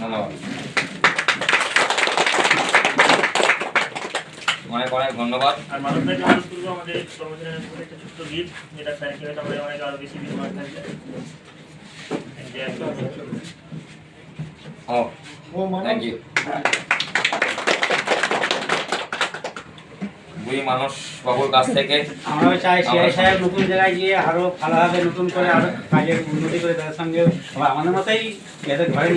ধন্যবাদ অনেক অনেক ধন্যবাদ। আর মানবদাকে অনুরোধ করব আমাদের কর্মচারীদের প্রতি একটা ছোট্ট গিফট যেটা স্যারকে হয়তো আমরা অনেক আরও বেশি বিনিময় থাকবে। এই ও থ্যাংক ইউ দুই মানুষ বাবুর কাছ থেকে। আমরাও চাই সিআই সাহেব নতুন জায়গায় গিয়ে আরও ভালোভাবে নতুন করে আরও কাজের উন্নতি করে তাদের সঙ্গে আমাদের মতোই যাতে ঘরে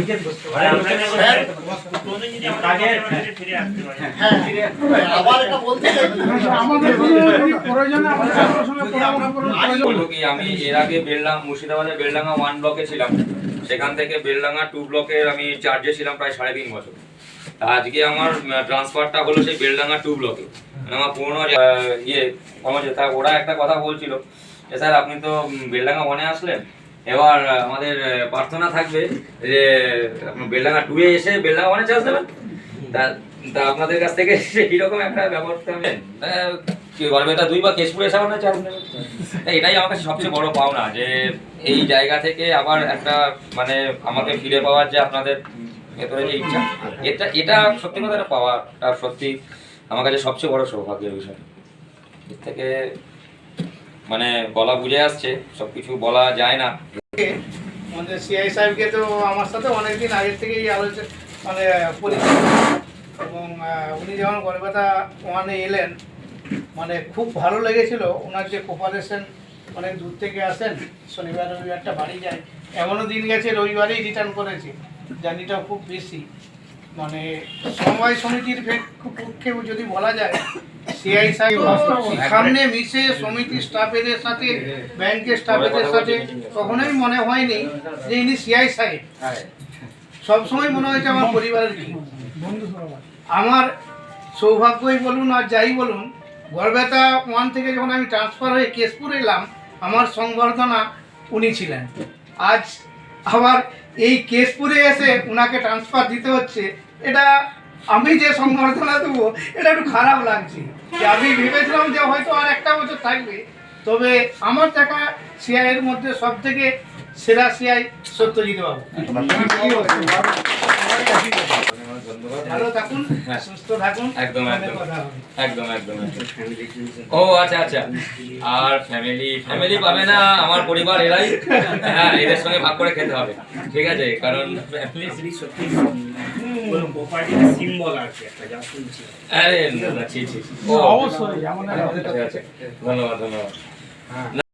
কি আমি এর আগে বেলডাঙ্গা মুর্শিদাবাদের বেলডাঙ্গা ওয়ান ব্লকে ছিলাম। সেখান থেকে বেলডাঙ্গা টু ব্লকের আমি চার্জে ছিলাম প্রায় সাড়ে তিন বছর। আজকে আমার ট্রান্সফারটা হলো সেই বেলডাঙ্গা টু ব্লকে মানে আমার পুরোনো ইয়ে কর্মচারী ওরা একটা কথা বলছিল যে স্যার আপনি তো বেলডাঙ্গা ওয়ানে আসলেন। এবার আমাদের প্রার্থনা থাকবে যে বেলডাঙ্গা টুয়ে এসে বেলডাঙ্গা ওয়ানে চার্জ দেবেন। তা তা আপনাদের কাছ থেকে এইরকম একটা ব্যবস্থা আহ, কি বলবে দুই বা কেশপুরে এসে আমার চার্জ নেবেন এটাই আমার কাছে সবচেয়ে বড় পাওনা যে এই জায়গা থেকে আবার একটা মানে আমাকে ফিরে পাওয়ার যে আপনাদের ভেতরে যে ইচ্ছা, এটা এটা সত্যি কথা পাওয়াটা সত্যি আমার কাছে সবচেয়ে বড় সৌভাগ্যের বিষয় এর থেকে মানে বলা বুঝে আসছে সব কিছু বলা যায় না। আমাদের সিআই সাহেবকে তো আমার সাথে অনেকদিন আগের থেকেই আলোচনা মানে পরিচিত। এবং উনি যখন কলকাতা ওয়ানে এলেন মানে খুব ভালো লেগেছিল। ওনার যে কোপারেশন অনেক দূর থেকে আসেন, শনিবার রবিবারটা বাড়ি যায়, এমনও দিন গেছে রবিবারেই রিটার্ন করেছে। জার্নিটাও খুব বেশি। মানে সমবায় সমিতির ভে- পক্ষে যদি বলা যায় সিআই সাহেব সামনে মিশে সমিতি স্টাফেদের সাথে ব্যাংকের স্টাফেদের সাথে কখনোই মনে হয়নি যে ইনি সিআই সাহেব সবসময় মনে হয়েছে আমার পরিবারের কি। আমার সৌভাগ্যই বলুন আর যাই বলুন গড়বেতা ওয়ান থেকে যখন আমি ট্রান্সফার হয়ে কেশপুর এলাম আমার সংবর্ধনা উনি ছিলেন। আজ আবার এই কেশপুরে এসে ওনাকে ট্রান্সফার দিতে হচ্ছে এটা আমি যে সংবর্ধনা দেবো এটা একটু খারাপ লাগছে। যে আমি ভেবেছিলাম যে হয়তো আর একটা বছর থাকবে তবে আমার দেখা সিআইয়ের এর মধ্যে সব থেকে সেরা সিআই সত্যজিৎ বাবু। ভালো থাকুন হ্যাঁ। সুস্থ থাকুন। একদম, একদম। একদম একদম একদম। ও আচ্ছা আচ্ছা। আর ফ্যামিলি ফ্যামিলি পাবে না আমার পরিবার এরাই। হ্যাঁ এদের সঙ্গে ভাগ করে খেতে হবে। ঠিক আছে কারণ ফ্যামিলি সত্যি আর না, ছি ছি। অবশ্যই আচ্ছা আচ্ছা। ধন্যবাদ ধন্যবাদ।